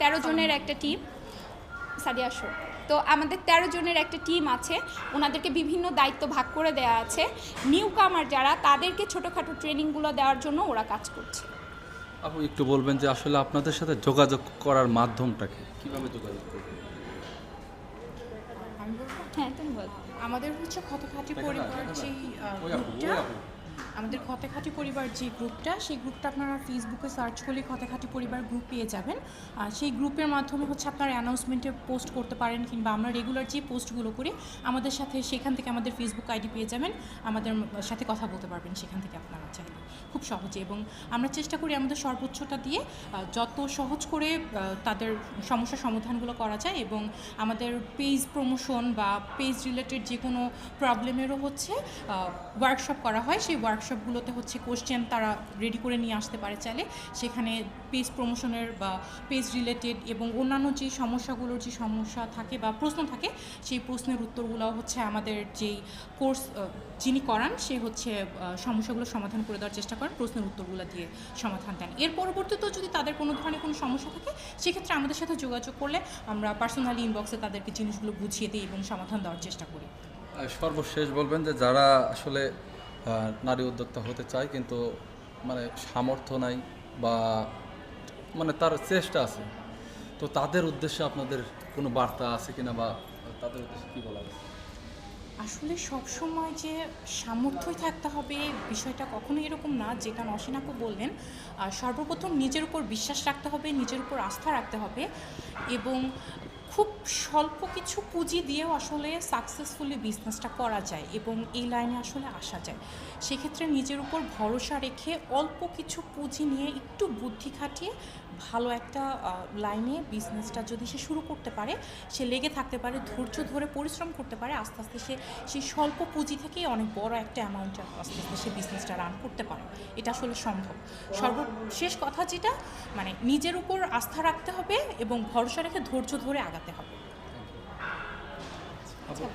তেরো জনের একটা টিম সাদিয়া শো তো আমাদের তেরো জনের একটা টিম আছে। ওনাদেরকে বিভিন্ন দায়িত্ব ভাগ করে দেওয়া আছে। নিউ কামার যারা তাদেরকে ছোটোখাটো ট্রেনিংগুলো দেওয়ার জন্য ওরা কাজ করছে। আপু একটু বলবেন যে আসলে আপনাদের সাথে যোগাযোগ করার মাধ্যমটা কি? কীভাবে যোগাযোগ করবেন? হ্যাঁ তুমি বল। আমাদের হচ্ছে খতখাটি পরিবার যে আমাদের খতেখাটি পরিবার যে গ্রুপটা, সেই গ্রুপটা আপনারা ফেসবুকে সার্চ করলে খতেখাটি পরিবার গ্রুপ পেয়ে যাবেন। আর সেই গ্রুপের মাধ্যমে হচ্ছে আপনারা অ্যানাউন্সমেন্টে পোস্ট করতে পারেন কিংবা আমরা রেগুলার যে পোস্টগুলো করি, আমাদের সাথে সেখান থেকে আমাদের ফেসবুক আইডি পেয়ে যাবেন। আমাদের সাথে কথা বলতে পারবেন, সেখান থেকে আপনারা চাইলে। খুব সহজে এবং আমরা চেষ্টা করি আমাদের সর্বোচ্চটা দিয়ে যত সহজ করে তাদের সমস্যার সমাধানগুলো করা যায় এবং আমাদের পেজ প্রমোশন বা পেজ রিলেটেড যে কোনো প্রবলেমেরও হচ্ছে ওয়ার্কশপ করা হয়। সেই ওয়ার্কশপগুলোতে হচ্ছে কোশ্চেন তারা রেডি করে নিয়ে আসতে পারে চাইলে। সেখানে পেজ প্রমোশনের বা পেজ রিলেটেড এবং অন্যান্য যে সমস্যাগুলোর যে সমস্যা থাকে বা প্রশ্ন থাকে, সেই প্রশ্নের উত্তরগুলো হচ্ছে আমাদের যেই কোর্স যিনি করান, সে হচ্ছে সমস্যাগুলো সমাধান করে দেওয়ার চেষ্টা করেন প্রশ্নের উত্তরগুলো দিয়ে সমাধান দেন। এর পরবর্তীতেও যদি তাদের কোনো ধরনের কোনো সমস্যা থাকে, সেক্ষেত্রে আমাদের সাথে যোগাযোগ করলে আমরা পার্সোনালি ইনবক্সে তাদেরকে জিনিসগুলো বুঝিয়ে দিই এবং সমাধান দেওয়ার চেষ্টা করি। সর্বশেষ বলবেন যে যারা আসলে নারী উদ্যোক্তা হতে চায় কিন্তু মানে সামর্থ্য নাই বা মানে তার চেষ্টা আছে, তো তাদের উদ্দেশ্যে আপনাদের কোনো বার্তা আছে কিনা বা তাদের উদ্দেশ্যে কী বলা আছে আসলে সবসময় যে সামর্থ্যই থাকতে হবে বিষয়টা কখনো এরকম না, যেটা নসেনাকু বললেন সর্বপ্রথম নিজের উপর বিশ্বাস রাখতে হবে, নিজের উপর আস্থা রাখতে হবে এবং খুব স্বল্প কিছু পুঁজি দিয়েও আসলে সাকসেসফুলি বিজনেসটা করা যায় এবং এই লাইনে আসলে আসা যায়। সেক্ষেত্রে নিজের উপর ভরসা রেখে অল্প কিছু পুঁজি নিয়ে একটু বুদ্ধি খাটিয়ে ভালো একটা লাইনে বিজনেসটা যদি সে শুরু করতে পারে, সে লেগে থাকতে পারে, ধৈর্য ধরে পরিশ্রম করতে পারে, আস্তে আস্তে সে সেই স্বল্প পুঁজি থেকেই অনেক বড় একটা অ্যামাউন্টে আস্তে আস্তে সে বিজনেসটা রান করতে পারে। এটা আসলে সম্ভব। সর্বশেষ কথা যেটা মানে নিজের উপর আস্থা রাখতে হবে এবং ভরসা রেখে ধৈর্য ধরে আগাতে হবে